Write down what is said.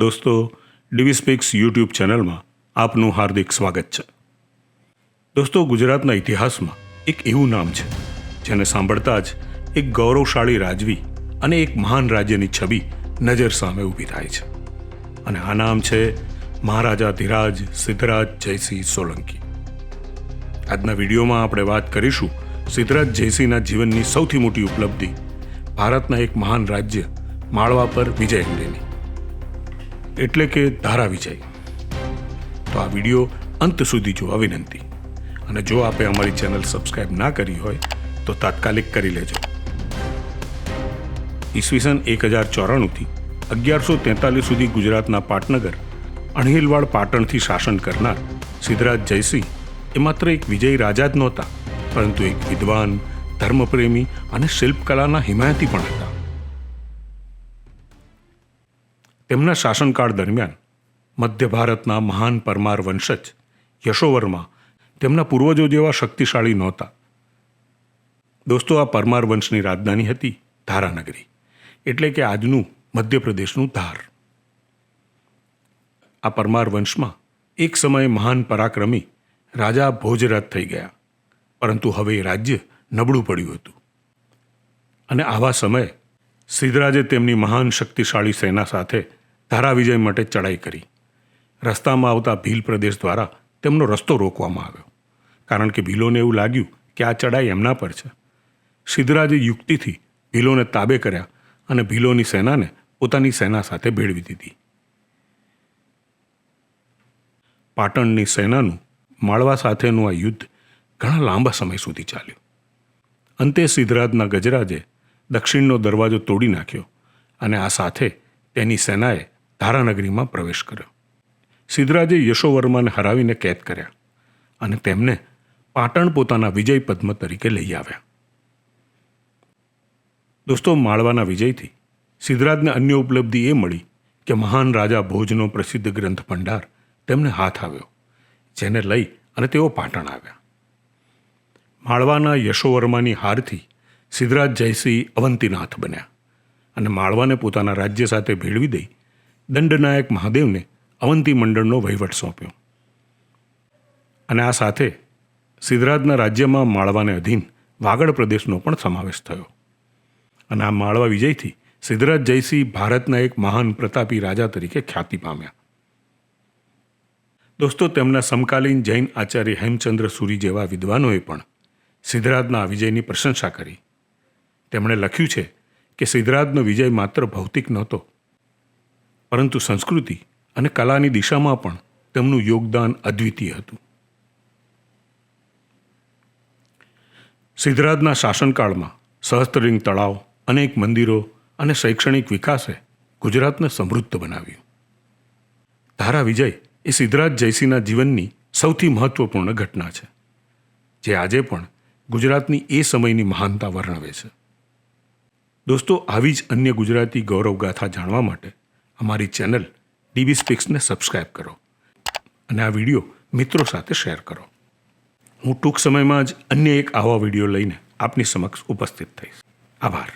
દોસ્તો ડિવિસ્પિક્સ યુટ્યુબ ચેનલમાં આપનું હાર્દિક સ્વાગત છે. દોસ્તો, ગુજરાતના ઇતિહાસમાં એક એવું નામ છે, જેને સાંભળતા જ એક ગૌરવશાળી રાજવી અને એક મહાન રાજ્યની છબી નજર સામે ઊભી થાય છે. અને આ નામ છે મહારાજા ધીરાજ સિદ્ધરાજ જયસિંહ સોલંકી. આજના વિડીયોમાં આપણે વાત કરીશું સિદ્ધરાજ જયસિંહના જીવનની સૌથી મોટી ઉપલબ્ધિ ભારતના એક મહાન રાજ્ય માળવા પર વિજય અંગેની એટલે કે ધારા વિજય. તો આ વીડિયો અંત સુધી જોવા વિનંતી અને જો આપે અમારી ચેનલ સબસ્ક્રાઇબ ના કરી હોય, તો તાત્કાલિક કરી લેજો. ઈસવીસન એક હજાર ચોરાણુંથી અગિયારસો તેતાલીસ સુધી ગુજરાતના પાટનગર, અણહિલવાડ પાટણથી શાસન કરનાર સિદ્ધરાજ જયસિંહ એ માત્ર એક વિજય રાજા જ નહોતા, પરંતુ એક વિદ્વાન, ધર્મપ્રેમી અને શિલ્પકલાના હિમાયતી પણ હતા. તેમના શાસનકાળ દરમિયાન મધ્ય ભારતના મહાન પરમાર વંશજ યશોવર્મા તેમના પૂર્વજો જેવા શક્તિશાળી નહોતા. દોસ્તો, આ પરમાર વંશની રાજધાની હતી ધારાનગરી, એટલે કે આજનું મધ્યપ્રદેશનું ધાર. આ પરમાર વંશમાં એક સમયે મહાન પરાક્રમી રાજા ભોજરાજ થઈ ગયા, પરંતુ હવે એ રાજ્ય નબળું પડ્યું હતું. અને આવા સમયે સિદ્ધરાજે તેમની મહાન શક્તિશાળી સેના સાથે ધારા વિજય માટે ચડાઈ કરી. રસ્તામાં આવતા ભીલ પ્રદેશ દ્વારા તેમનો રસ્તો રોકવામાં આવ્યો. કારણ કે ભીલોને એવું લાગ્યું કે આ ચડાઈ એમના પર છે. સિદ્ધરાજે યુક્તિથી ભીલોને તાબે કર્યા અને ભીલોની સેનાને પોતાની સેના સાથે ભેળવી દીધી. પાટણની સેનાનું માળવા સાથેનું આ યુદ્ધ ઘણા લાંબા સમય સુધી ચાલ્યું. અંતે સિદ્ધરાજના ગજરાજે દક્ષિણનો દરવાજો તોડી નાખ્યો અને આ સાથે તેની સેનાએ ધારાનગરીમાં પ્રવેશ કર્યો. સિદ્ધરાજે યશોવર્માને હરાવીને કેદ કર્યા અને તેમને પાટણ પોતાના વિજય પદ્મ તરીકે લઈ આવ્યા. દોસ્તો, માળવાના વિજયથી સિદ્ધરાજને અન્ય ઉપલબ્ધિ એ મળી કે મહાન રાજા ભોજનો પ્રસિદ્ધ ગ્રંથ ભંડાર તેમને હાથ આવ્યો, જેને લઈ અને તેઓ પાટણ આવ્યા. માળવાના યશોવર્માની હારથી સિદ્ધરાજ જયસિંહ અવંતીનાથ બન્યા અને માળવાને પોતાના રાજ્ય સાથે ભેળવી દઈ દંડનાયક મહાદેવને અવંતી મંડળનો વહીવટ સોંપ્યો. અને આ સાથે સિદ્ધરાજના રાજ્યમાં માળવાને અધીન વાગડ પ્રદેશનો પણ સમાવેશ થયો. અને આ માળવા વિજયથી સિદ્ધરાજ જયસિંહ ભારતના એક મહાન પ્રતાપી રાજા તરીકે ખ્યાતિ પામ્યા. દોસ્તો, તેમના સમકાલીન જૈન આચાર્ય હેમચંદ્ર સુરી જેવા વિદ્વાનોએ પણ સિદ્ધરાજના વિજયની પ્રશંસા કરી. તેમણે લખ્યું છે કે સિદ્ધરાજનો વિજય માત્ર ભૌતિક નહોતો પરંતુ સંસ્કૃતિ અને કલાની દિશામાં પણ તેમનું યોગદાન અદ્વિતીય હતું. સિદ્ધરાજના શાસનકાળમાં સહસ્ત્રલિંગ તળાવ, અનેક મંદિરો અને શૈક્ષણિક વિકાસે ગુજરાતને સમૃદ્ધ બનાવ્યું. ધારા વિજય એ સિદ્ધરાજ જયસિંહના જીવનની સૌથી મહત્વપૂર્ણ ઘટના છે, જે આજે પણ ગુજરાતની એ સમયની મહાનતા વર્ણવે છે. દોસ્તો, આવી જ અન્ય ગુજરાતી ગૌરવગાથા જાણવા માટે અમારી ચેનલ ડીબી સ્પીક્સને સબસ્ક્રાઇબ કરો અને આ વીડિયો મિત્રો સાથે શેર કરો. હું ટૂંક સમયમાં જ અન્ય એક આવા વીડિયો લઈને આપની સમક્ષ ઉપસ્થિત થઈશ. આભાર.